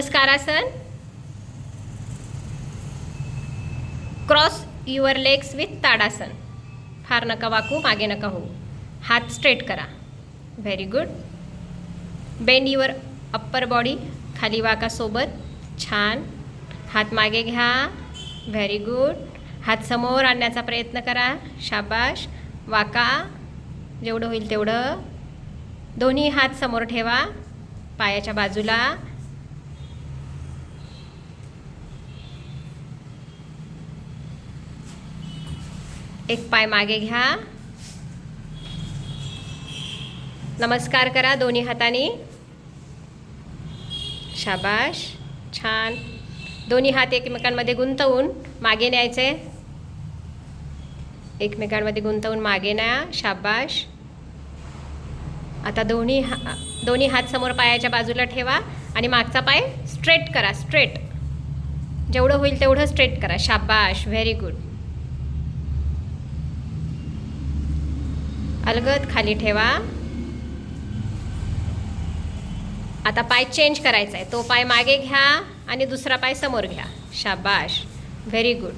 नमस्कारासन cross your legs with Tadasana फार नका वाकू मागे नका होऊ. हात स्ट्रेट करा. Very good bend your upper body खाली वाका सोबत. छान. हात मागे घ्या. व्हेरी गुड हात समोर आणण्याचा प्रयत्न करा. शाबाश. वाका. जेवढं होईल तेवढं. दोन्ही हात समोर ठेवा. पायाच्या बाजूला. एक पाय मागे घ्या. नमस्कार करा दोन्ही हाताने. शाबाश छान. दोन्ही हात एकमेकांमध्ये गुंतवून मागे न्यायचे. एकमेकांमध्ये गुंतवून मागे न्या. शाबाश. आता दोन्ही हा दोन्ही हात समोर पायाच्या बाजूला ठेवा आणि मागचा पाय स्ट्रेट करा स्ट्रेट जेवढं होईल तेवढं स्ट्रेट करा. शाबाश व्हेरी गुड अलगद खाली ठेवा. आता पाय चेंज करायचा आहे तो पाय मागे घ्या आणि दुसरा पाय समोर घ्या. शाबाश. व्हेरी गुड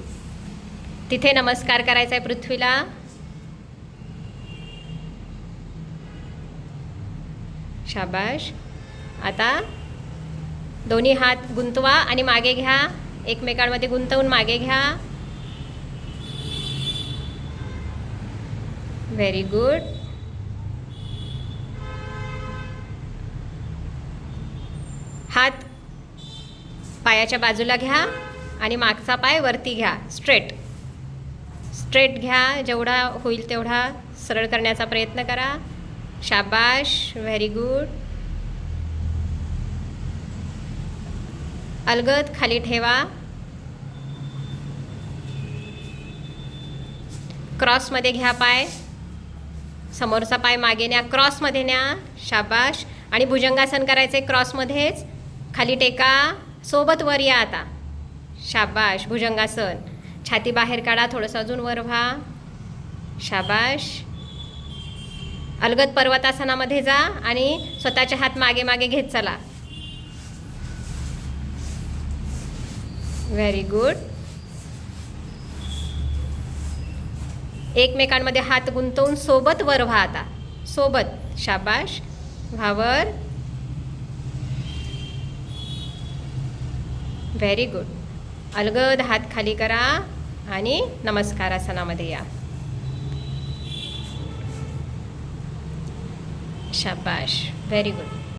तिथे नमस्कार करायचा आहे पृथ्वीला. शाबाश. आता दोन्ही हात गुंतवा आणि मागे घ्या. एकमेकांमध्ये गुंतवून मागे घ्या. व्हेरी गुड हात पायाच्या बाजूला घ्या आणि मागचा पाय वरती घ्या. स्ट्रेट स्ट्रेट घ्या. जेवढा होईल तेवढा सरळ करण्याचा प्रयत्न करा. शाबाश. व्हेरी गुड अलगद खाली ठेवा. क्रॉसमध्ये घ्या पाय. समोरचा पाय मागे न्या क्रॉसमध्ये न्या शाबाश. आणि भुजंगासन करायचे क्रॉसमध्येच. खाली टेका सोबत वर या आता. शाबाश भुजंगासन छाती बाहेर काढा थोडंसं अजून वर व्हा. शाबाश. अलगद पर्वतासनामध्ये जा आणि स्वतःचे हात मागे मागे घेत चला. व्हेरी गुड एकमेकांमध्ये हात गुंतवून सोबत वर व्हा आता सोबत. शाबाश. व्हावर व्हेरी गुड अलगद हात खाली करा आणि नमस्कारासनामध्ये या. शाबाश. Very good